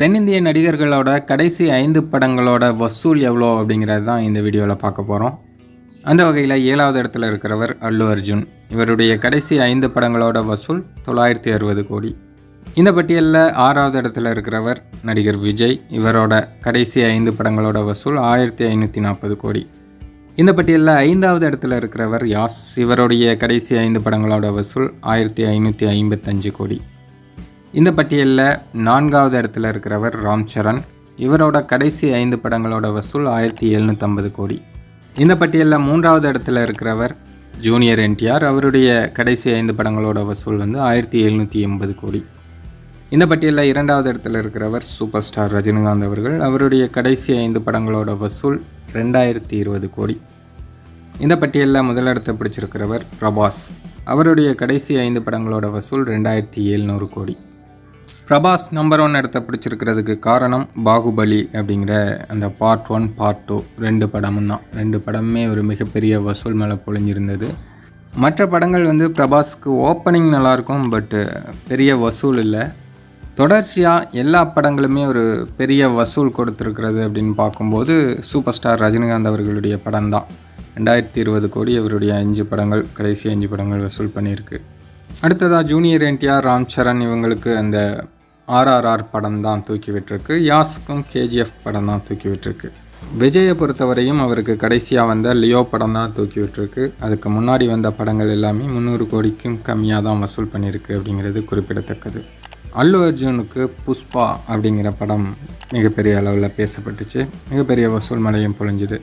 தென்னிந்திய நடிகர்களோட கடைசி ஐந்து படங்களோட வசூல் எவ்வளோ அப்படிங்கிறது தான் இந்த வீடியோவில் பார்க்க போகிறோம். அந்த வகையில் ஏழாவது இடத்துல இருக்கிறவர் அல்லு அர்ஜுன். இவருடைய கடைசி ஐந்து படங்களோட வசூல் தொள்ளாயிரத்தி அறுபது கோடி. இந்த பட்டியலில் ஆறாவது இடத்துல இருக்கிறவர் நடிகர் விஜய். இவரோட கடைசி ஐந்து படங்களோட வசூல் ஆயிரத்தி ஐநூற்றி நாற்பது கோடி. இந்த பட்டியலில் ஐந்தாவது இடத்துல இருக்கிறவர் யாஸ். இவருடைய கடைசி ஐந்து படங்களோட வசூல் ஆயிரத்தி ஐநூற்றி ஐம்பத்தஞ்சு கோடி. இந்த பட்டியலில் நான்காவது இடத்துல இருக்கிறவர் ராம் சரண். இவரோட கடைசி ஐந்து படங்களோட வசூல் ஆயிரத்தி எழுநூற்றம்பது கோடி. இந்த பட்டியலில் மூன்றாவது இடத்துல இருக்கிறவர் ஜூனியர் என்டிஆர். அவருடைய கடைசி ஐந்து படங்களோட வசூல் வந்து ஆயிரத்தி எழுநூற்றி எண்பது கோடி. இந்த பட்டியலில் இரண்டாவது இடத்துல இருக்கிறவர் சூப்பர் ஸ்டார் ரஜினிகாந்த் அவர்கள். அவருடைய கடைசி ஐந்து படங்களோட வசூல் ரெண்டாயிரத்தி இருபது கோடி. இந்த பட்டியலில் முதலிடத்தை பிடிச்சிருக்கிறவர் பிரபாஸ். அவருடைய கடைசி ஐந்து படங்களோட வசூல் ரெண்டாயிரத்தி எழுநூறு கோடி. பிரபாஸ் நம்பர் ஒன் இடத்த பிடிச்சிருக்கிறதுக்கு காரணம் பாகுபலி அப்படிங்கிற அந்த பார்ட் ஒன் பார்ட் டூ ரெண்டு படமும் தான். ரெண்டு படமுமே ஒரு மிகப்பெரிய வசூல் மேலே பொழிஞ்சிருந்தது. மற்ற படங்கள் வந்து பிரபாஸ்க்கு ஓப்பனிங் நல்லாயிருக்கும் பட்டு பெரிய வசூல் இல்லை. தொடர்ச்சியாக எல்லா படங்களுமே ஒரு பெரிய வசூல் கொடுத்துருக்கிறது அப்படின்னு பார்க்கும்போது சூப்பர் ஸ்டார் ரஜினிகாந்த் அவர்களுடைய படம் தான். ரெண்டாயிரத்தி இருபது கோடி அவருடைய அஞ்சு படங்கள் கடைசி அஞ்சு படங்கள் வசூல் பண்ணியிருக்கு. அடுத்ததாக ஜூனியர் என்டிஆர் ராம் சரண் இவங்களுக்கு அந்த ஆர்ஆர்ஆர் படம் தான் தூக்கி விட்டுருக்கு யாஸ்க்கும் கேஜிஎஃப் படம் தான் தூக்கி விட்டுருக்கு விஜயை பொறுத்தவரையும் அவருக்கு கடைசியாக வந்த லியோ படம் தான் தூக்கி விட்டுருக்கு அதுக்கு முன்னாடி வந்த படங்கள் எல்லாமே முந்நூறு கோடிக்கும் கம்மியாக தான் வசூல் பண்ணியிருக்கு அப்படிங்கிறது குறிப்பிடத்தக்கது. அல்லு அர்ஜுனுக்கு புஷ்பா அப்படிங்கிற படம் மிகப்பெரிய அளவில் பேசப்பட்டுச்சு. மிகப்பெரிய வசூல் மலையும் பொழிஞ்சுது.